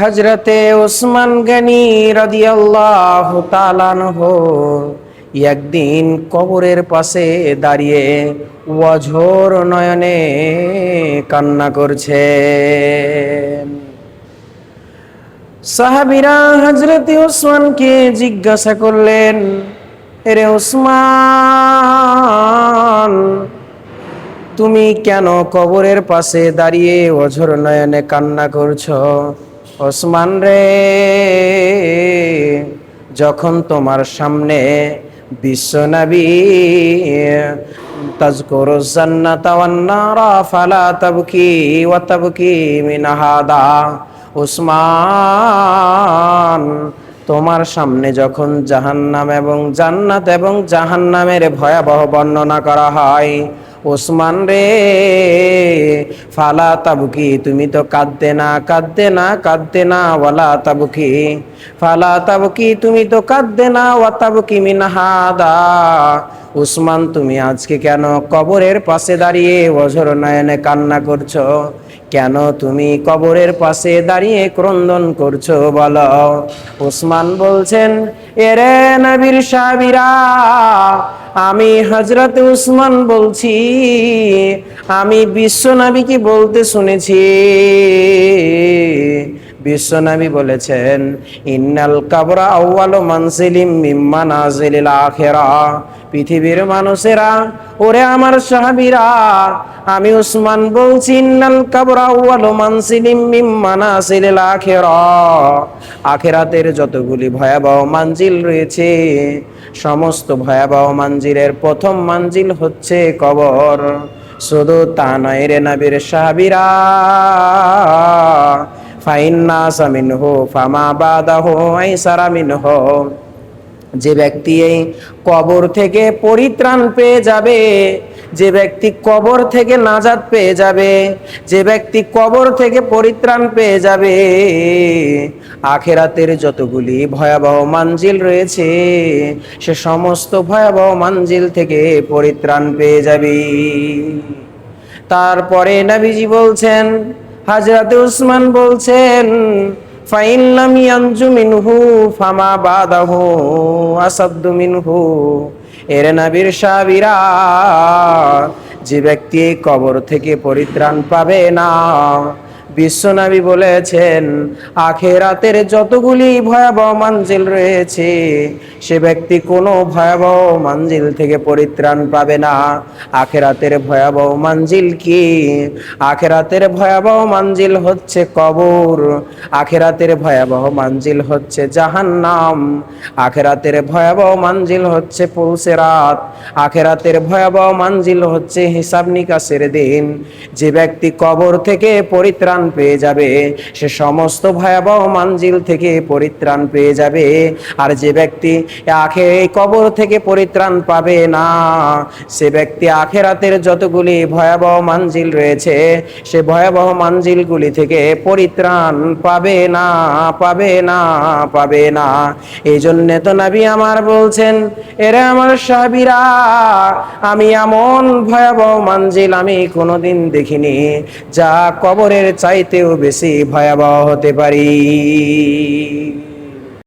হজরতে ওসমান গনি রদিয়াল্লাহ তালানহ একদিন কবরের পাশে দাঁড়িয়ে অঝোর নয়নে কান্না করছে সাহাবিরা হজরতে ওসমানকে জিজ্ঞাসা করলেন রে ওসমান, তুমি কেন কবরের পাশে দাঁড়িয়ে অঝর নয়নে কান্না করছ? ওসমান রে, যখন তোমার সামনে বিশ্বনবী তাজকুরু জান্নাতা ওয়ান নারা ফালা তাবকি ওয়া তাবকি মিন হাদা উসমান তোমার সামনে যখন জাহান্নাম এবং জান্নাত এবং জাহান্নামের ভয়াবহ বর্ণনা করা হয় ওসমান রে, ফালা তাবুকি, তুমি তো কাঁদতে না কাঁদতে না কাঁদতে না, ওয়ালা তাবুকি। ফালা তাবুকি, তুমি তো কাঁদতে না, ওয়া তাবুকি মিনহাদা উসমান, তুমি আজকে কেন কবরের পাশে দাঁড়িয়ে অঝর নয়নে কান্না করছ? কেন তুমি কবরের পাশে দাঁড়িয়ে ক্রন্দন করছ, বল? ওসমান বলছেন, এরে নবীর সাবিরা আমি হজরত উসমান বলছি, আমি বিশ্ব নবীকে বলতে শুনেছি। বিশ্বনবী বলেছেন, ইন্নাল কাবরা আউয়ালু মানসিলিম মিম্মা নাজিলিল আখিরা। পৃথিবীর মানুষেরা, ওরে আমার সাহাবীরা, আমি উসমান বলছি, ইন্নাল কাবরা আউয়ালু মানসিলিম মিম্মা নাজিলিল আখিরা। আখিরাতের যতগুলি ভয়াবহ মানজিল রয়েছে, সমস্ত ভয়াবহ মানজিলের প্রথম মানজিল হচ্ছে কবর। শুধু তা নয় রে নবীর সাহাবীরা ফাইন্না সামিনহু ফামা বাদাহু আইসারা মিনহু। যে ব্যক্তি এই কবর থেকে পরিত্রাণ পেয়ে যাবে, যে ব্যক্তি কবর থেকে নাজাদ পেয়ে যাবে, যে ব্যক্তি কবর থেকে পরিত্রাণ পেয়ে যাবে, আখেরাতের যতগুলি ভয়াবহ মানজিল রয়েছে, সে সমস্ত ভয়াবহ মানজিল থেকে পরিত্রাণ পেয়ে যাবে। তারপরে নবীজি বলছেন হাজরাতে উসমান বলছেন, ফাইন লাম ইয়ানজু মিনহু, ফামা বাদাহু আসাদ্দু মিনহু। এর নবীর সাবিরা যে ব্যক্তি কবর থেকে পরিত্রাণ পাবে না বিশ্বনবী বলেছেন, আখেরাতের যতগুলি ভয়াবহ মানজিল রয়েছে, সে ব্যক্তি কোনো ভয়াবহ মানজিল থেকে পরিত্রাণ পাবে না। আখেরাতের ভয়াবহ মানজিল কি? আখেরাতের ভয়াবহ মানজিল হচ্ছে কবর। আখেরাতের ভয়াবহ মানজিল হচ্ছে জাহান্নাম। আখেরাতের ভয়াবহ মানজিল হচ্ছে পুলসেরাত। আখেরাতের ভয়াবহ মানজিল হচ্ছে হিসাব নিকাশের দিন। যে ব্যক্তি কবর থেকে পরিত্রাণ পেয়ে যাবে। সে সমস্ত ভয়াবহ মানজিল থেকে পরিত্রাণ পেয়ে যাবে। আর যে ব্যক্তি আখে কবর থেকে পরিত্রাণ পাবে না, সে ব্যক্তি আখেরাতের যতগুলি ভয়াবহ মানজিল রয়েছে, সে ভয়াবহ মানজিলগুলি থেকে পরিত্রাণ পাবে না পাবে না পাবে না। এই জন্যে তো নাবি আমার বলছেন, এরা আমার সাবিরা আমি এমন ভয়াবহ মানজিল আমি কোনোদিন দেখিনি, যা কবরের চাইতেও বেশি ভয়াবহ হতে পারি।